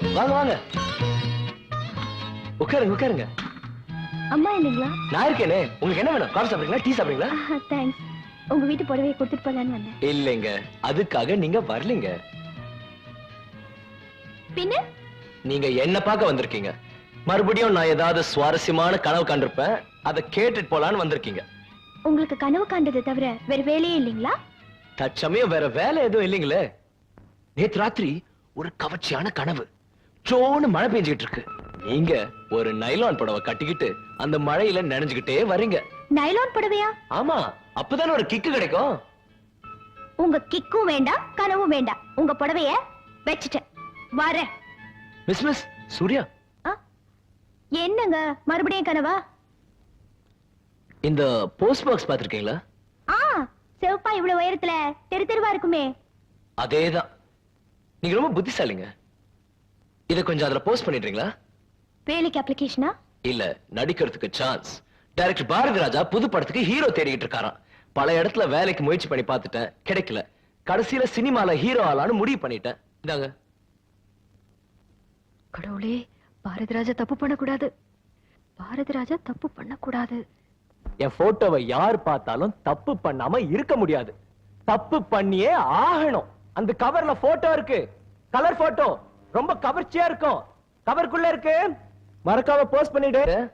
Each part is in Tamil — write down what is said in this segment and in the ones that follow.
வாங்க வாங்க. உட்காருங்க உட்காருங்க. அம்மா இல்லைங்களா? நான் இருக்கேனே. உங்களுக்கு என்ன வேணும்? காஃபி சாப்பிடுறீங்களா? டீ சாப்பிடுறீங்களா? தேங்க்ஸ் உங்க வீட்டு புடவையை கொடுத்துட்டு போலான்னு வந்தேன். இல்லைங்க. அதுக்காக நீங்க வரலீங்க. பின்ன? நீங்க என்ன பார்க்க வந்திருக்கீங்க. மறுபடியும் நான் ஏதாவது சுவாரஸ்யமான கனவு கண்டிருப்பேன். அதை கேட்டுட்டு போலான்னு வந்திருக்கீங்க. உங்களுக்கு கனவு காண்டதை தவிர வேற வேலையே இல்லைங்களா? தற்சமயம் வேற வேலை எதுவும் இல்லைங்களே. நேத்து ராத்திரி ஒரு கவர்ச்சியான கனவு. சோன்னு மழை பெஞ்சுக்கிட்டு இருக்கு. நீங்க ஒரு நைலான் புடவை கட்டிக்கிட்டு அந்த மழையில நனைஞ்சுக்கிட்டே வரீங்க நைலான் புடவையா? ஆமா அப்பதானே ஒரு கிக்கு கிடைக்கும். உங்க கிக்கும் வேண்டாம் கனவும் வேண்டாம். உங்க புடவைய வச்சுட்டேன். வரேன். Miss miss Surya? என்னங்க? மறுபடியும் கனவா? இந்த போஸ்ட் பாக்ஸ் பாத்திருக்கீங்களா ஆ செவப்பா இவ்வளவு உயரத்துல தெரு தெருவா இருக்குமே. அதேதான். நீங்க ரொம்ப புத்திசாலிங்க. இத கொஞ்சம் அதுல போஸ்ட் பண்ணிடுறீங்களா? வேலைக்கு அப்ளிகேஷனா இல்ல நடிக்கிறதுக்கு சான்ஸ் டைரக்டர் பாரதி ராஜா புது படத்துக்கு ஹீரோ தேடிட்டு இருக்காராம். பல இடத்துல வேலைக்கு முயற்சி பண்ணி பார்த்துட்டேன். கிடைக்கல. கடைசியில சினிமால ஹீரோ ஆளான்னு முடிவு பண்ணிட்டேன். இந்தாங்க. கடவுளே பாரதி ராஜா தப்பு பண்ணக்கூடாது. பாரதி ராஜா தப்பு பண்ணக்கூடாது. என் போட்டோவை யார் பார்த்தாலும் தப்பு பண்ணாம இருக்க முடியாது. தப்பு பண்ணியே ஆகணும். அந்த கவர்ல போட்டோ இருக்கு. கலர் போட்டோ ரொம்ப கவர்ச்சியா இருக்கும். கவருக்குள்ள இருக்கு. மறக்காம போஸ்ட் பண்ணிட்டு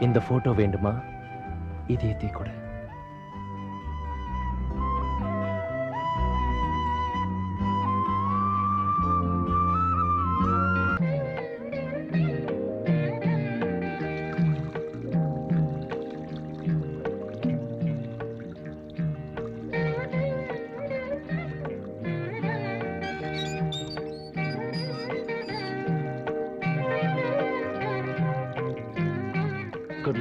இந்த போட்டோ வேண்டுமா? இதயத்தை கூட.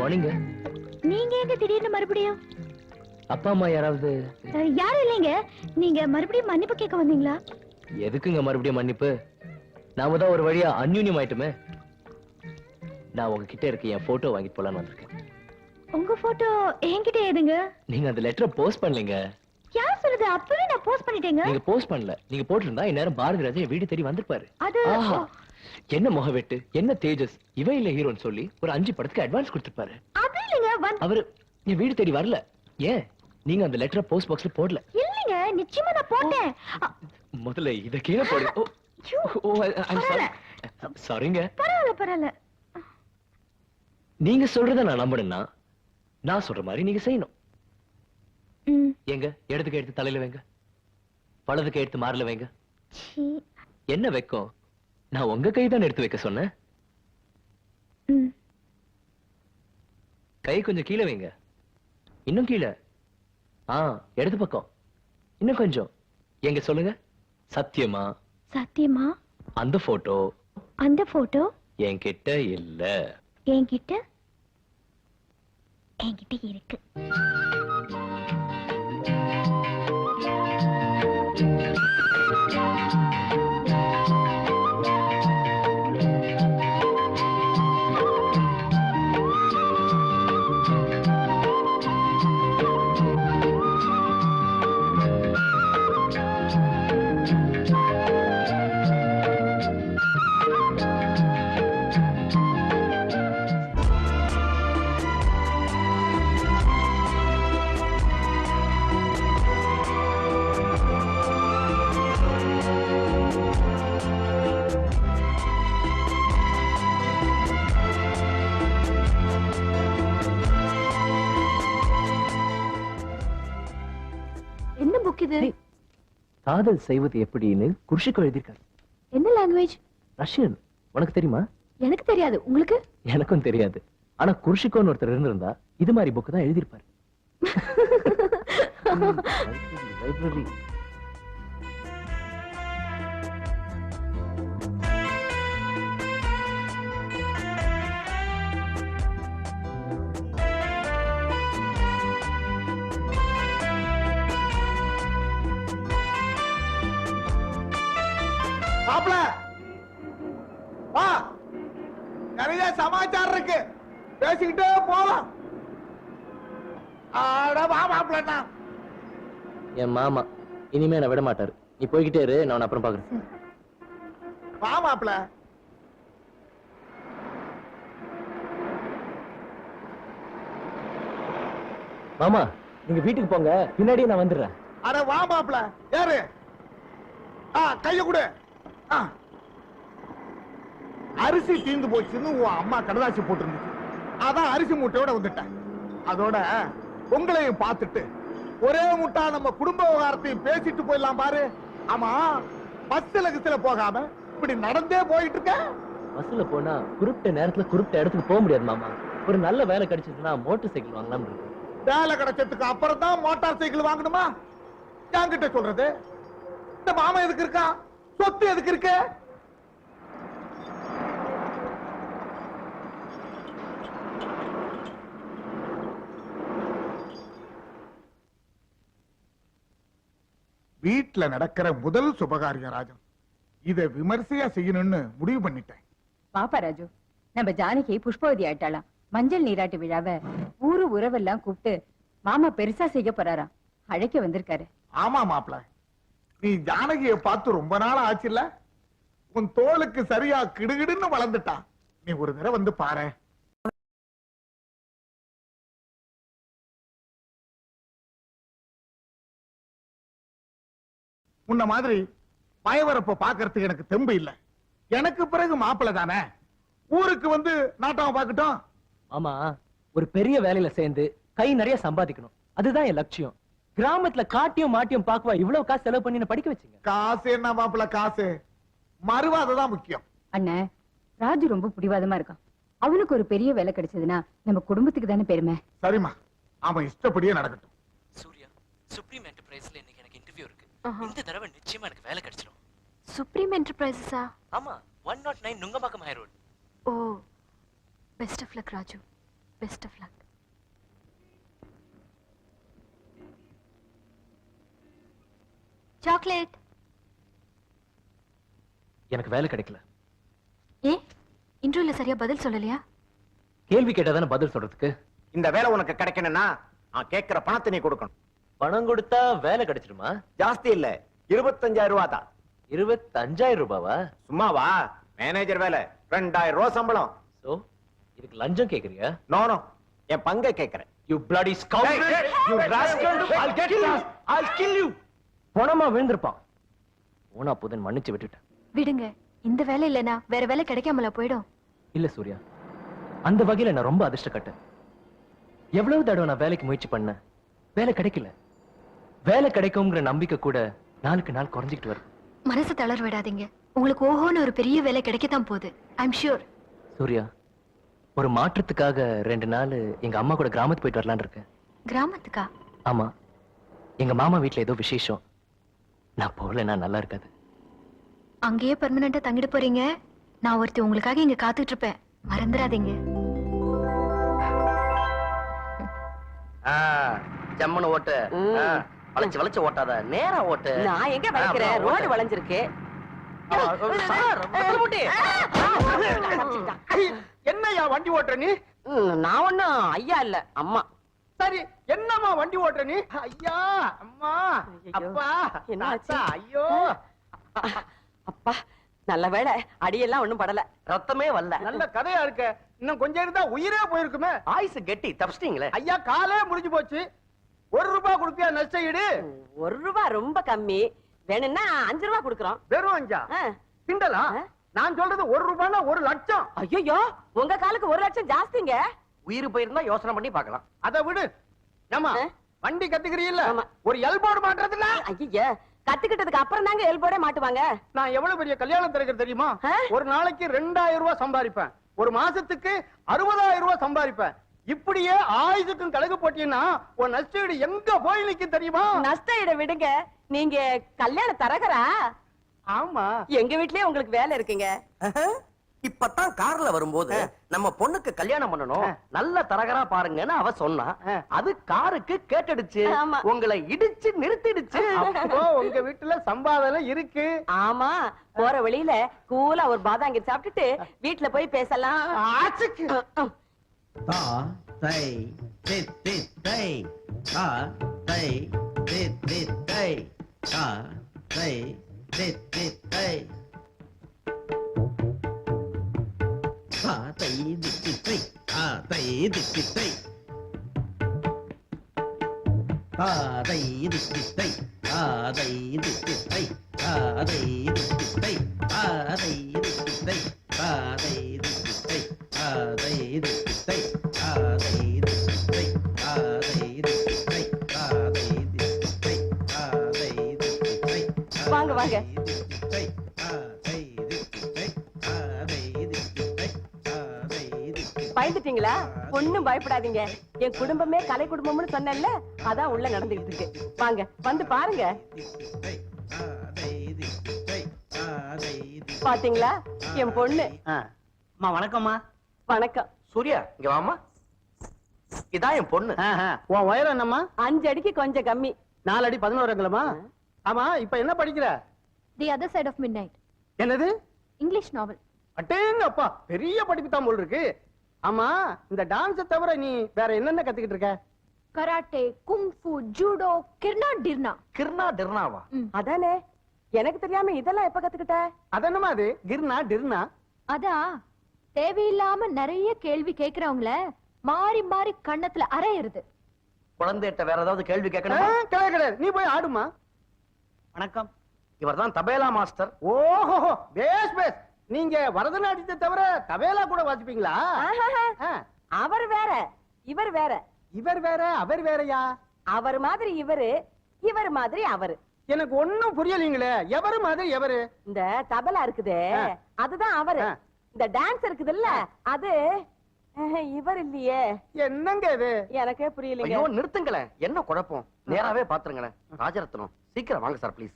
மார்னிங் நீங்க எங்க திடீர்னு மறுபடியும்? அப்பா அம்மா யாராவது? யாரும் இல்லைங்க. நீங்க மறுபடியும் மன்னிப்பு கேட்க வந்தீங்களா? எதுக்குங்க மறுபடியும் மன்னிப்பு? நாம தான் ஒரு வழியா அந்யூன்யம் ஆயிட்டுமே. நான் உங்ககிட்ட இருக்க என் போட்டோ வாங்கிட்டு போலான்னு வந்திருக்கேன். உங்க போட்டோ என்கிட்ட ஏதுங்க நீங்க அந்த லெட்டரை போஸ்ட் பண்ணலீங்க. யார் சொல்லுது அப்பவே நான் போஸ்ட் பண்ணிட்டேங்க. நீங்க போஸ்ட் பண்ணல. நீங்க போட்டிருந்தா இந்நேரம் பாரதி ராஜா என் வீடு தேடி வந்திருப்பாரு. அது என்ன முகவெட்டு? என்ன தேஜஸ்? இவன் இல்ல ஹீரோன்னு சொல்லி ஒரு அஞ்சு படத்துக்கு அட்வான்ஸ் கொடுத்திருப்பாரு. அது இல்லைங்க வந்து அவரு என் வீடு தேடி வரல. ஏன்? நீங்க அந்த லெட்டரை போஸ்ட் பாக்ஸ்ல போடல. இல்லைங்க நிச்சயமா நான் போட்டேன். முதல்ல இத கீழே போடு. ஓ, ஐயோ, ஓ பரவாயில்ல. சாரிங்க பரவாயில்ல பரவாயில்ல. நீங்க சொல்றத நான் நம்பணும்னா நான் சொல்ற மாதிரி நீங்க செய்யணும். ம், எங்க இடத்துக்கு எடுத்து தலையில வைங்க. பழதுக்கு எடுத்து மாறல வைங்க. சீ, என்ன வைக்கும்? நான் உங்க கை தான் எடுத்து வைக்க சொன்னேன். கை கொஞ்சம் கீழே வைங்க. இன்னும் கீழே. ஆ இடது பக்கம். இன்னும் கொஞ்சம். எங்க சொல்லுங்க? சத்தியமா? சத்தியமா? அந்த போட்டோ? அந்த போட்டோ? என்கிட்ட இல்ல. என்கிட்ட? என்கிட்ட இருக்கு. என்ன காதல் செய்வது எப்படின்னு குருஷிக்கு எழுதியிருக்காரு. என்ன லாங்குவேஜ் ரஷ்யன். உனக்கு தெரியுமா? எனக்கு தெரியாது. உங்களுக்கு? எனக்கும் தெரியாது. ஆனா குருஷிக்கோன்னு ஒருத்தர் இருந்திருந்தா இது மாதிரி புக் தான் எழுதியிருப்பாரு. லைப்ரரி. மாப்பிள. வா. நிறைய சமாச்சாரம் இருக்கு. பேசிக்கிட்டே போலாம். ஆட வா மாப்பிளண்ணா. என் மாமா இனிமே நான் விட மாட்டாரு. நீ போய்கிட்டே இரு நான் உன்னை அப்புறம் பாக்குறேன். வா மாப்பிள. மாமா நீங்க வீட்டுக்கு போங்க. பின்னாடியே நான் வந்துடுறேன். அட வா மாப்பிள. யாரு ஆ கைய கொடு. அரிசி தீந்து போச்சுன்னு உன் அம்மா கடதாசி போட்டிருந்துச்சு. அதான் அரிசி மூட்டையோட வந்துட்டேன். அதோட உங்களையும் பார்த்துட்டு ஒரே முட்டா நம்ம குடும்ப விவகாரத்தையும் பேசிட்டு போயிடலாம் பாரு. ஆமா பஸ்ல கிஸ்ல போகாம இப்படி நடந்தே போயிட்டு இருக்க பஸ்ல போனா குறிப்பிட்ட நேரத்துல குறிப்பிட்ட இடத்துக்கு போக முடியாது மாமா. ஒரு நல்ல வேலை கிடைச்சிருச்சுன்னா மோட்டார் சைக்கிள் வாங்கலாம்னு இருக்கு. வேலை கிடைச்சதுக்கு அப்புறம் தான் மோட்டார் சைக்கிள் வாங்கணுமா? என்கிட்ட சொல்றது? இந்த மாமா எதுக்கு இருக்கா? சொத்து எதுக்கு இருக்கு? வீட்ல நடக்கிற முதல் சுபகாரியம் ராஜன். இத விமர்சையா செய்யணும்னு முடிவு பண்ணிட்டேன். பாப்பா ராஜு நம்ம ஜானகி புஷ்பவதி ஆயிட்டாளாம். மஞ்சள் நீராட்டு விழாவ ஊரு உறவெல்லாம் கூப்பிட்டு மாமா பெருசா செய்ய போறாராம். அழைக்க வந்திருக்காரு. ஆமா மாப்ள நீ ஜானகிய பார்த்து ரொம்ப நாள் ஆச்சுல்ல? உன் தோளுக்கு சரியா கிடுகிடுன்னு வளர்ந்துட்டா. நீ ஒரு தடவை வந்து பாரு. உன்ன மாதிரி பயவரப்ப பாக்குறதுக்கு எனக்கு தெம்பு இல்ல. எனக்கு பிறகு மாப்பிள்ள தானே. ஊருக்கு வந்து நாட்டாம பாக்கட்டும் ஆமா ஒரு பெரிய வேலையில சேர்ந்து கை நிறைய சம்பாதிக்கணும். அதுதான் என் லட்சியம். கிராமத்துல காட்டியும் மாட்டியும் பாக்குவா? இவ்வளவு காசு செலவு பண்ணி என்ன படிக்க வச்சீங்க. காசு என்ன மாப்பிள காசு? மறுவாததான் முக்கியம். அண்ணன் ராஜு ரொம்ப பிடிவாதமா இருக்கான். அவனுக்கு ஒரு பெரிய வேலை கிடைச்சதுன்னா நம்ம குடும்பத்துக்கு தானே பெருமை. சரிம்மா அவன் இஷ்டப்படியே நடக்கட்டும். சூர்யா சுப்ரீம் என்டர்பிரைஸ்ல இன்னைக்கு எனக்கு இன்டர்வியூ இருக்கு. இந்த தடவை நிச்சயமா எனக்கு வேலை கிடைச்சிடும் சுப்ரீம் என்டர்பிரைசஸா ஆமா one naught nine Nungambakkam high road O best of luck Raju. Best of luck chocolate. எனக்கு வேலை கிடைக்கல. ஏ இன்டர்வியூல சரியா பதில் சொல்லலையா? கேள்வி கேட்டாதானே பதில் சொல்றதுக்கு? இந்த வேலை உனக்கு கிடைக்கணும்னா நான் கேட்கிற பணத்தை நீ கொடுக்கணும். பணம் கொடுத்தா வேலை கிடைச்சிடுமா? ஜாஸ்தி இல்ல. இருபத்தஞ்சாயிரம் ரூபா தான். இருபத்தஞ்சாயிரம் ரூபாவா? சும்மாவா? மேனேஜர் வேலை. ரெண்டாயிரம் ரூபா சம்பளம். சோ இதுக்கு லஞ்சம் கேக்குறியா? நோனோ என் பங்கை கேட்கிறேன். You bloody scoundrel. Hey, hey, you hey, rascal. hey, hey, I'll பணமா விழுந்திருப்பான். போனா புதன் மன்னிச்சு விட்டுட்டேன். விடுங்க இந்த வேலை இல்லனா வேற வேலை கிடைக்காமல போயிடும்? இல்ல சூர்யா. அந்த வகையில நான் ரொம்ப அதிர்ஷ்டப்பட்டேன் எவ்வளவு தடவை நான் வேலைக்கு முயற்சி பண்ணேன்? வேலை கிடைக்கல. வேலை கிடைக்கும்ங்கிற நம்பிக்கை கூட நாளுக்கு நாள் குறைஞ்சிக்கிட்டு வருது. மனசு தளர விடாதீங்க. உங்களுக்கு ஓஹோன்னு ஒரு பெரிய வேலை கிடைக்கத்தான் போகுது. ஐம் ஷூர் சூர்யா ஒரு மாற்றத்துக்காக ரெண்டு நாள் எங்க அம்மா கூட கிராமத்துக்கு போயிட்டு வரலான்னு இருக்கேன். கிராமத்துக்கா? ஆமா. எங்க மாமா வீட்ல ஏதோ விசேஷம். நான் போகலைன்னா நல்லா இருக்காது அங்கேயே பெர்மனண்டா தங்கிட்டு போறீங்க நான் ஒருத்தி உங்களுக்காக இங்க காத்துட்டு இருப்பேன் மறந்துடாதீங்க ஜம்முன்னு ஓட்டு வளைச்சு வளைச்சு ஓட்டாத நேரா ஓட்டு நான் எங்க வளைக்கிறேன் ரோடு. வளைஞ்சிருக்கு. என்னையா வண்டி ஓட்டுற நீ நான் ஒண்ணும் ஐயா இல்ல அம்மா சரி என்னம்மா வண்டி ஓட்டுற நீ? ஐயா அம்மா. அப்பா என்ன ஐயோ. அப்பா நல்ல வேளை அடியெல்லாம் ஒண்ணும் படல. ரத்தமே வரல. நல்ல கதையா இருக்க. இன்னும் கொஞ்சம் இருந்தா உயிரே போயிருக்குமே. ஆயுசு கெட்டி தப்பிச்சிட்டீங்களே. ஐயா காலே முடிஞ்சு போச்சு. ஒரு ரூபாய் கொடுப்பியா நஷ்ட ஈடு? ஒரு ரூபாய் ரொம்ப கம்மி. வேணும்னா அஞ்சு ரூபாய் கொடுக்குறோம். வெறும் அஞ்சா? கிண்டலா? நான் சொல்றது ஒரு ரூபாய்னா ஒரு லட்சம். ஐயோ உங்க காலுக்கு ஒரு லட்சம் ஜாஸ்திங்க. உயிர் போயிருந்தா யோசனை பண்ணி பார்க்கலாம். அதை விடு. ஆ? வண்டி கத்துக்கிறீல்ல? ஆமா. ஒரு எல்போர்டு மாட்டுறதுல? ஐயா கத்துக்கிட்டதுக்கு அப்புறம் தாங்க எல்போடே மாட்டுவாங்க. நான் எவ்வளவு பெரிய கல்யாணம் திறக்கிறது தெரியுமா? ஒரு நாளைக்கு ரெண்டாயிரம் ரூபாய் சம்பாதிப்பேன். ஒரு மாசத்துக்கு அறுபதாயிரம் ரூபாய் சம்பாதிப்பேன். இப்படியே ஆயுதுக்கும் கழகு போட்டீங்கன்னா உன் நஷ்டீடு எங்க போய் நிக்கும் தெரியுமா? நஷ்ட இட விடுங்க. நீங்க கல்யாண தரகரா? ஆமா. எங்க வீட்லயே உங்களுக்கு வேலை இருக்குங்க. இப்பதான் கார்ல வரும்போது நம்ம பொண்ணுக்கு கல்யாணம் பண்ணணும். நல்ல தரகரா பாருங்கன்னு அவ சொன்னா. அது காருக்கு கேட்டுடுச்சு. உங்களை இடிச்சு நிறுத்திடுச்சு. அப்போ உங்க வீட்டுல சம்பாதனை இருக்கு. ஆமா. போற வழியில கூலா ஒரு பாதாங்கி சாப்பிட்டுட்டு வீட்டுல போய் பேசலாம். ஆச்சுக்கு. దిక్కి త్రై ఆ తై దిక్కి త్రై ఆ తై దిక్కి త్రై ఆ తై దిక్కి త్రై ఆ తై దిక్కి త్రై ఆ తై దిక్కి త్రై ఆ తై பயந்துட்டீங்களா ஒண்ணும் பயப்படாதீங்க. என் குடும்பமே கலை குடும்பம்னு சொன்னேன்ல அதான் உள்ள நடந்துகிட்டு இருக்கு. வாங்க வந்து பாருங்க. பாத்தீங்களா? என் பொண்ணு. அம்மா வணக்கம்மா. வணக்கம். சூர்யா இங்க வாமா இதான் என் பொண்ணு. உன் உயரம் என்னம்மா? அஞ்சு அடிக்கு கொஞ்சம் கம்மி. நாலு அடி பதினோரு அங்கலமா? ஆமா இப்ப என்ன படிக்கிற? The other side of midnight என்னது? இங்கிலீஷ் நாவல் அட்டேங்க அப்பா. பெரிய படிப்பு தான் போல் இருக்கு. ஆமா இந்த டான்ஸ தவிர நீ வேற என்னென்ன கத்துக்கிட்டு இருக்க? கராட்டே குங்ஃபு ஜூடோ கிர்னா டிர்னா. கிர்னா டிர்னாவா? அதானே எனக்கு தெரியாம இதெல்லாம் எப்ப கத்துக்கிட்ட? அதென்னமா அது? கிர்னா டிர்னா? அதான் தேவையில்லாம நிறைய கேள்வி கேக்குறவங்கள மாறி மாறி கண்ணத்துல அரையிறது குழந்தைகிட்ட வேற ஏதாவது கேள்வி கேட்கணுமா? கிடையாது கிடையாது. நீ போய் ஆடுமா? வணக்கம். இவர்தான் தபேலா மாஸ்டர். ஓஹோ பேஸ் பேஸ். நீங்க பரதநாட்டியத்தை தவிர தபேலா கூட வாசிப்பீங்களா? அவர் வேற இவர் வேற. இவர் வேற அவர் வேறயா? அவர் மாதிரி இவரு இவர் மாதிரி அவரு. எனக்கு ஒண்ணும் புரியலீங்களே எவரு மாதிரி எவரு? இந்த தபலா இருக்குதே. அதுதான் அவரு. இந்த டான்ஸ் இருக்குதுல்ல அது அஹ், இவர் இல்லையே. என்னங்க இது? எனக்கே புரியலைங்க. ஐயோ நிறுத்துங்களேன். என்ன குழப்பம்? நேராவே பாத்துருங்களேன். ராஜரத்னம். சீக்கிரம் வாங்க சார் ப்ளீஸ்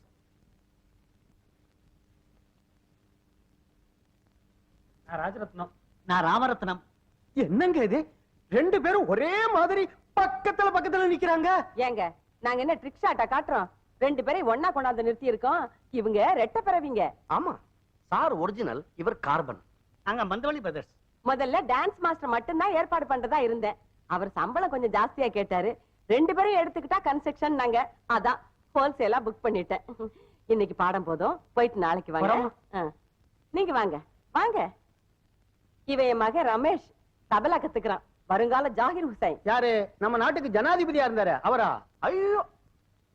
ராஜரத்னம் நான் ராமரத்னம். என்னங்க இது? ரெண்டு பேரும் ஒரே மாதிரி பக்கத்துல பக்கத்துல நிக்கிறாங்க. ஏங்க நாங்க என்ன ட்ரிக் ஷாட்டா காட்டுறோம்? ரெண்டு பேரையும் ஒன்னா கொண்டாந்து நிறுத்தி இருக்கோம் இவங்க ரெட்ட பிறவிங்க. ஆமா சார் ஒரிஜினல் இவர் கார்பன். நாங்க மந்தவழி பிரதர்ஸ் முதல்ல டான்ஸ் மாஸ்டர் மட்டும்தான் ஏற்பாடு பண்றதா இருந்தேன். அவர் சம்பளம் கொஞ்சம் ஜாஸ்தியா கேட்டாரு. ரெண்டு பேரும் எடுத்துக்கிட்டா கன்ஸ்ட்ரக்ஷன் நாங்க. அதான் ஹோல்சேலா புக் பண்ணிட்டேன். இன்னைக்கு பாடம் போதும். போயிட்டு நாளைக்கு வாங்க. நீங்க வாங்க. வாங்க. இவன் என் மகன் ரமேஷ் தபலா கத்துக்கிறான். வருங்கால ஜாகிர் ஹுசைன். யாரு? நம்ம நாட்டுக்கு ஜனாதிபதியா இருந்தாரு. அவரா? ஐயோ!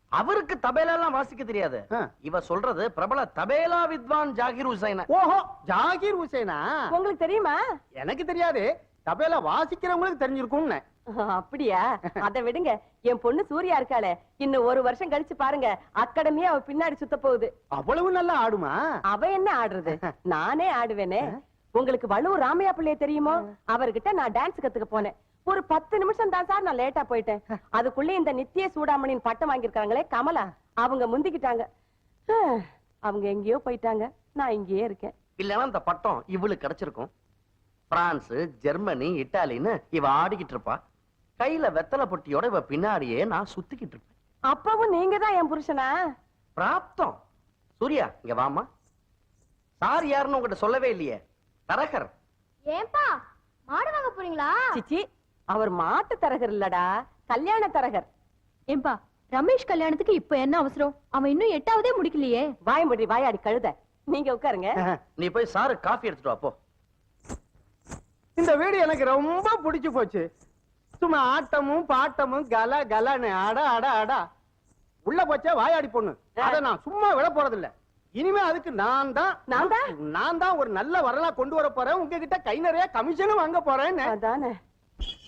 அவருக்கு தபேலா எல்லாம் வாசிக்க தெரியாது. இவ சொல்றது பிரபல தபேலா வித்வான் ஜாகிர் ஹுசைன. ஓஹோ! ஜாகிர் ஹுசேனா? உங்களுக்கு தெரியுமா? எனக்கு தெரியாது. தபேலா வாசிக்கிறவங்களுக்கு தெரிஞ்சிருக்கும்னு. அப்படியா? அதை விடுங்க. என் பொண்ணு சூர்யா இருக்காளே. இன்னும் ஒரு வருஷம் கழிச்சு பாருங்க. அகாடமியா அவ பின்னாடி சுத்த போகுது. அவ்வளவு நல்லா ஆடுமா? அவ என்ன ஆடுறது? நானே ஆடுவேனே. உங்களுக்கு வள்ளுவர் ராமையா பிள்ளைய தெரியுமோ? அவர்கிட்ட நான் டான்ஸ் கத்துக்க போனேன். ஒரு பத்து நிமிஷம் தான் சார் நான் லேட்டா போயிட்டேன். அதுக்குள்ள இந்த நித்திய சூடாமணியின் பட்டம் வாங்கியிருக்காங்களே கமலா. அவங்க முந்திக்கிட்டாங்க. அவங்க எங்கேயோ போயிட்டாங்க. நான் இங்கேயே இருக்கேன். இல்லைன்னா இந்த பட்டம் இவளுக்கு கிடைச்சிருக்கும். பிரான்ஸ் ஜெர்மனி இட்டாலின்னு இவ ஆடிக்கிட்டு இருப்பா. கையில வெத்தலை பொட்டியோட இவ பின்னாடியே நான் சுத்திக்கிட்டு இருப்பேன். அப்பவும் நீங்க தான் என் புருஷனா? பிராப்தம். சூர்யா இங்க வாமா சார் யாருன்னு உங்ககிட்ட சொல்லவே இல்லையே. தரகர். ஏன்பா மாடு வாங்க போறீங்களா? சிச்சி அவர் மாட்டு தரகர் இல்லடா கல்யாண தரகர். ஏன்பா ரமேஷ் கல்யாணத்துக்கு இப்ப என்ன அவசரம்? அவன் இன்னும் எட்டாவதே முடிக்கலையே. வாயம்படி வாயாடி கழுத. நீங்க உட்காருங்க. நீ போய் சாரு காஃபி எடுத்துட்டு வா போ. இந்த வீடு எனக்கு ரொம்ப பிடிச்சு போச்சு. சும்மா ஆட்டமும் பாட்டமும் கல கலன்னு அட அட அடா. உள்ள போச்சே வாயாடி பொண்ணு. அத நான் சும்மா விட போறது இல்ல இனிமே அதுக்கு நான் தான் நான் தான்? நான் தான் ஒரு நல்ல வரலா கொண்டு வர போறேன். உங்ககிட்ட கை நிறைய கமிஷனும் வாங்க போறேன்னு. அதானே.